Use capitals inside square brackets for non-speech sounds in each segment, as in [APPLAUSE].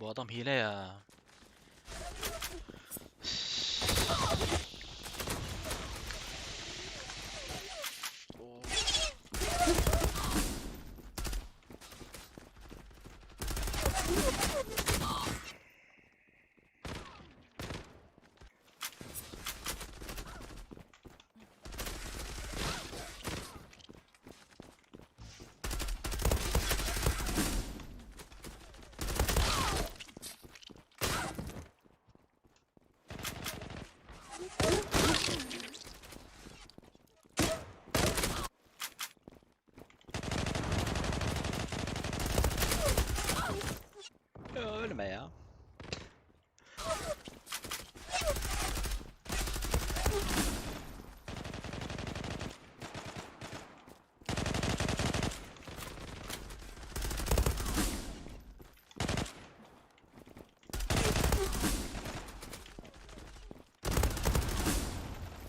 Bu adam hile ya. Ya ölme ya.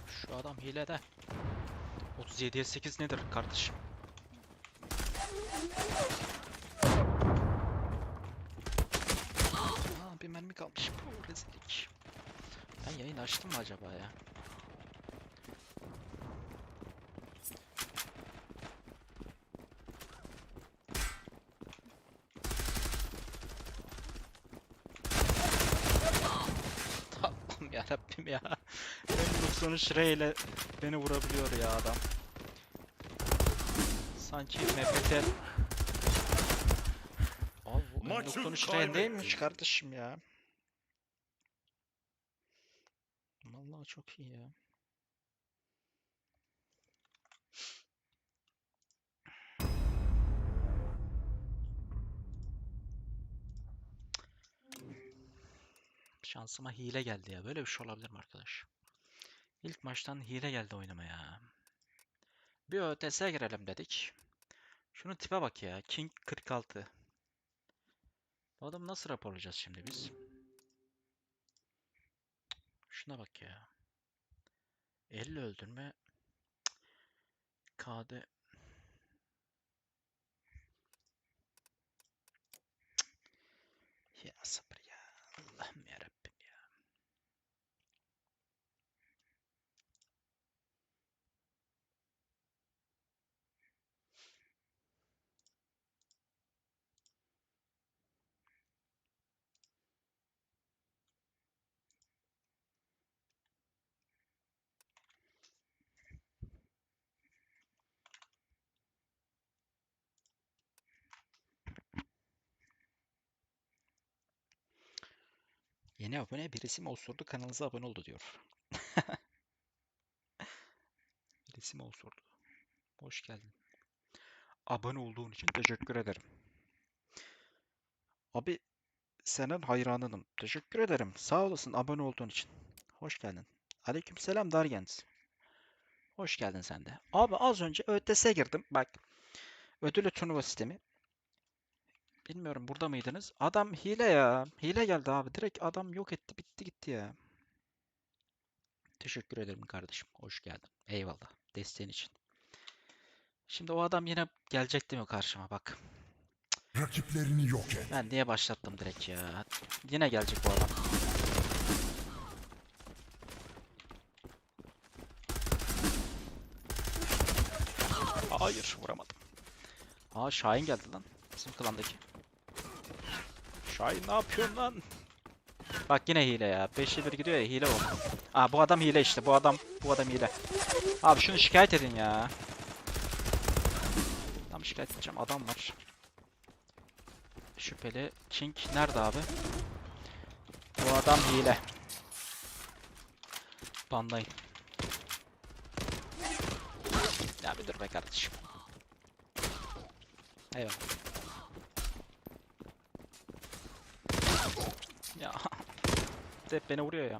Şu adam hilede. 37'ye 8 nedir kardeşim? Aa, bir mermi kalmış. Bu rezillik. Ben yayın açtım mı acaba ya? Allah'ım yarabbim ya. M93 R ile beni vurabiliyor ya adam. Sanki MPT Maçı M93 R kaybetti. değilmiş kardeşim ya. Vallahi çok iyi ya. Şansıma hile geldi ya. Böyle bir şey olabilir mi arkadaş? İlk maçtan hile geldi oynamaya. Bir ÖTS'e girelim dedik. Şunun tipe bak ya. King 46. Bu adamı nasıl raporlayacağız şimdi biz? Şuna bak ya. 50 öldürme. KD. Cık. Ya sabır ya. Allah'ım yarabbim ya. Yeni abone birisi mi osurdu kanalınıza abone oldu diyor. [LAUGHS] birisi mi osurdu? Hoş geldin. Abone olduğun için teşekkür ederim. Abi senin hayranınım. Teşekkür ederim. Sağ olasın abone olduğun için. Hoş geldin. Aleykümselam Dargens. Hoş geldin sen de. Abi az önce ÖTS'e girdim. Bak. Ödüllü turnuva sistemi. Bilmiyorum burada mıydınız? Adam hile ya. Hile geldi abi. Direkt adam yok etti. Bitti gitti ya. Teşekkür ederim kardeşim. Hoş geldin. Eyvallah. Desteğin için. Şimdi o adam yine gelecek değil mi karşıma? Bak. Rakiplerini yok et. Ben niye başlattım direkt ya? Yine gelecek bu adam. Hayır vuramadım. Aa Şahin geldi lan. Bizim klandaki. Şahin ne yapıyorsun lan? Bak yine hile ya. 5'e 1 gidiyor ya hile o. Aa bu adam hile işte. Bu adam bu adam hile. Abi şunu şikayet edin ya. Tam şikayet edeceğim. Adam var. Şüpheli. King nerede abi? Bu adam hile. Bandayım. Ya bir dur be kardeşim. Eyvallah. Ya. Hep beni vuruyor ya.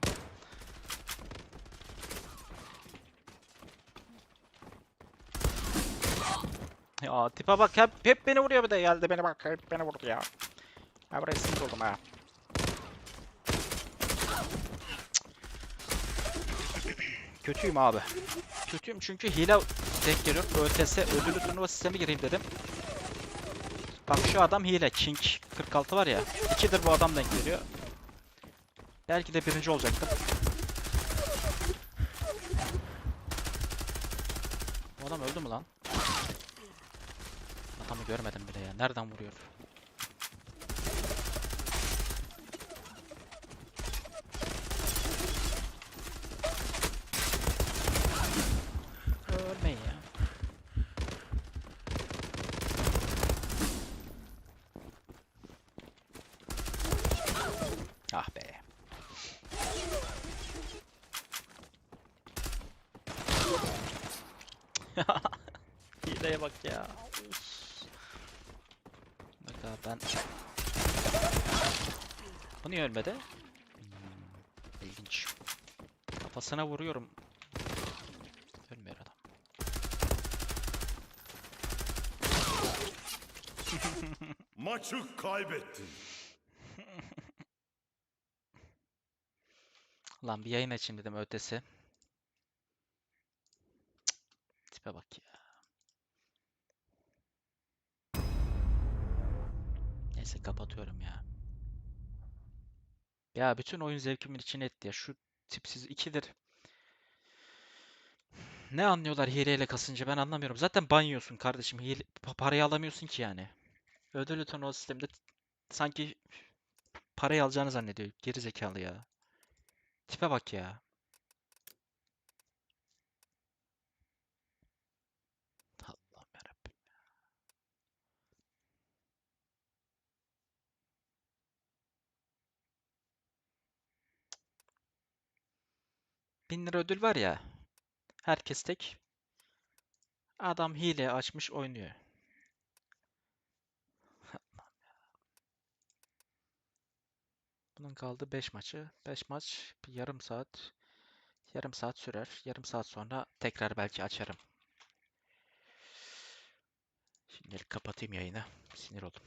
Ya tipe bak hep, hep beni vuruyor bir de geldi beni bak hep beni vurdu ya. Ha buraya sinir oldum ha. Kötüyüm abi. Kötüyüm çünkü hile denk geliyor. ÖTS ödüllü turnuva sistemi gireyim dedim. Bak şu adam hile. King 46 var ya. İkidir bu adam denk geliyor. Belki de birinci olacaktım. Bu adam öldü mü lan? Adamı görmedim bile ya. Nereden vuruyor? Ölmeyin ya. Ah be. [LAUGHS] Hileye bak ya. Bak abi ben... Bu niye ölmedi? Hmm, ilginç. Kafasına vuruyorum. Ölmüyor adam. [LAUGHS] Maçı kaybettin. Lan bir yayın açayım dedim ötesi. Tipe bak ya. Neyse kapatıyorum ya. Ya bütün oyun zevkimin içine etti ya. Şu tipsiz ikidir. Ne anlıyorlar hileyle kasınca ben anlamıyorum. Zaten ban yiyorsun kardeşim. Hile, pa- parayı alamıyorsun ki yani. Ödül o sistemde sanki parayı alacağını zannediyor. Geri zekalı ya. Tipe bak ya. 1000 lira ödül var ya. Herkes tek. Adam hile açmış oynuyor. [LAUGHS] Bunun kaldı 5 maçı. 5 maç bir yarım saat yarım saat sürer. Yarım saat sonra tekrar belki açarım. Şimdilik kapatayım yayını. Sinir oldum.